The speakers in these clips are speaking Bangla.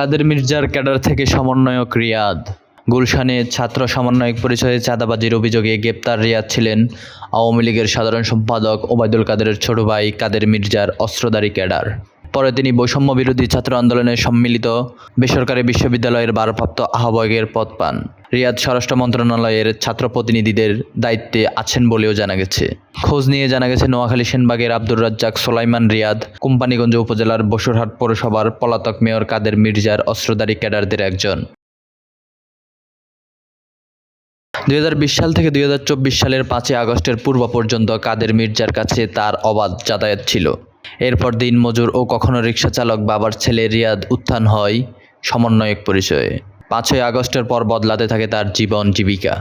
কাদের মির্জার ক্যাডার থেকে সমন্বয়ক রিয়াদ? গুলশানে ছাত্র সমন্বয়ক পরিচয়ে চাঁদাবাজির অভিযোগে গ্রেপ্তার রিয়াদ ছিলেন আওয়ামী লীগের সাধারণ সম্পাদক ওবায়দুল কাদেরের ছোট ভাই কাদের মির্জার অস্ত্রধারী ক্যাডার। পরে তিনি বৈষম্য বিরোধী ছাত্র আন্দোলনের সম্মিলিত বেসরকারি বিশ্ববিদ্যালয়ের ভারপ্রাপ্ত আহ্বায়কের পদ পান। রিয়াদ স্বরাষ্ট্র মন্ত্রণালয়ের ছাত্র প্রতিনিধিদের দায়িত্বে আছেন বলেও জানা গেছে। খোঁজ নিয়ে জানা গেছে, নোয়াখালী সেনবাগের আব্দুর রাজ্জাক, সোলাইমান রিয়াদ, কোম্পানিগঞ্জ উপজেলার বসুরহাট পৌরসভার পলাতক মেয়র কাদের মির্জার অস্ত্রধারী ক্যাডারদের একজন। দুই হাজার বিশ সাল থেকে দুই হাজার চব্বিশ সালের পাঁচই আগস্টের পূর্ব পর্যন্ত কাদের মির্জার কাছে তার অবাধ যাতায়াত ছিল। এরপর দিন মজুর ও কখনো রিক্সা চালক বাবার ছেলে রিয়াদ উত্থান হয় সমন্বয়ক পরিচয়ে। পাঁচই আগস্টের পর বদলাতে থাকে তার জীবন জীবিকা।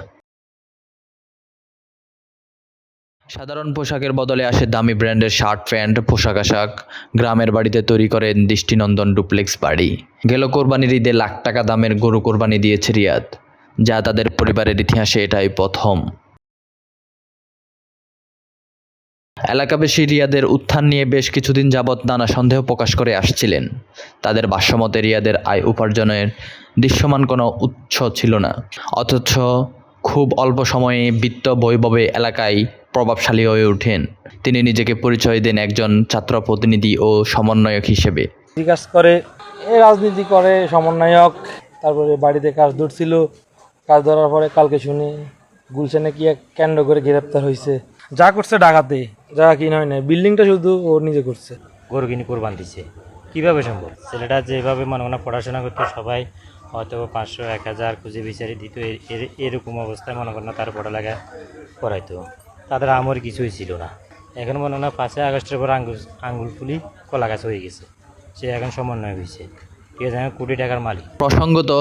সাধারণ পোশাকের বদলে আসে দামি ব্র্যান্ডের শার্ট, প্যান্ট, পোশাক আশাক। গ্রামের বাড়িতে তৈরি করেন দৃষ্টিনন্দন ডুপ্লেক্স বাড়ি। গেল কোরবানির ঈদে লাখ টাকা দামের গরু কোরবানি দিয়েছে রিয়াদ, যা তাদের পরিবারের ইতিহাসে এটাই প্রথম। এলাকাবাসী রিয়াদের উত্থান নিয়ে বেশ কিছুদিন যাবৎ নানা সন্দেহ প্রকাশ করে আসছিলেন। তাদের ভাষ্যমতে রিয়াদের আয় উপার্জনের দৃশ্যমান কোনো উৎস ছিল না। অথচ খুব অল্প সময়ে বিত্ত বৈভবে এলাকায় প্রভাবশালী হয়ে ওঠেন। তিনি নিজেকে পরিচয় দেন একজন ছাত্র প্রতিনিধি ও সমন্বয়ক হিসেবে। কাজ করে, এ রাজনীতি করে, সমন্বয়ক, তারপরে বাড়িতে কাজ ধরছিল। কাজ ধরার পরে কালকে শুনি, গুলশানে কি এক কেন্দ্র করে গ্রেপ্তার হয়েছে যা করছে ডাকাতে যা কি নয় না বিল্ডিংটা শুধু ও নিজে করছে। গরু কিনে কোরবান দিছে। কীভাবে সম্ভব? ছেলেটা যেভাবে মনে মনে পড়াশোনা করতো, সবাই হয়তো পাঁচশো, এক হাজার খুঁজে বিচারি দিত এরকম অবস্থায় মনে করেন তার পড়ালেখা করাইতো। তাদের আমর কিছুই ছিল না। এখন মনে হয় পাঁচই আগস্টের পর আঙ্গুল আঙ্গুল ফুলি কলা গাছ হয়ে গেছে। সে এখন সমন্বয় হয়েছে। কোটি টাকার মালিক। প্রসঙ্গত,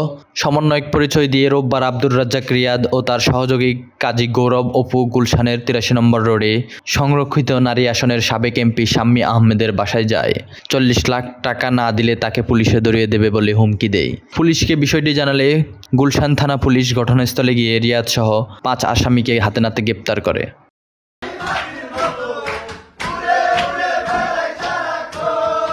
সমন্বয়ক পরিচয় দিয়ে রোববার আব্দুর রাজ্জাক রিয়াদ ও তার সহযোগী কাজী গৌরব অপু গুলশানের তিরাশি নম্বর রোডে সংরক্ষিত নারী আসনের সাবেক এমপি শাম্মী আহমেদের বাসায় যায়। চল্লিশ লাখ টাকা না দিলে তাকে পুলিশে ধরিয়ে দেবে বলে হুমকি দেয়। পুলিশকে বিষয়টি জানালে গুলশান থানা পুলিশ ঘটনাস্থলে গিয়ে রিয়াদ সহ পাঁচ আসামিকে হাতে নাতে গ্রেপ্তার করে।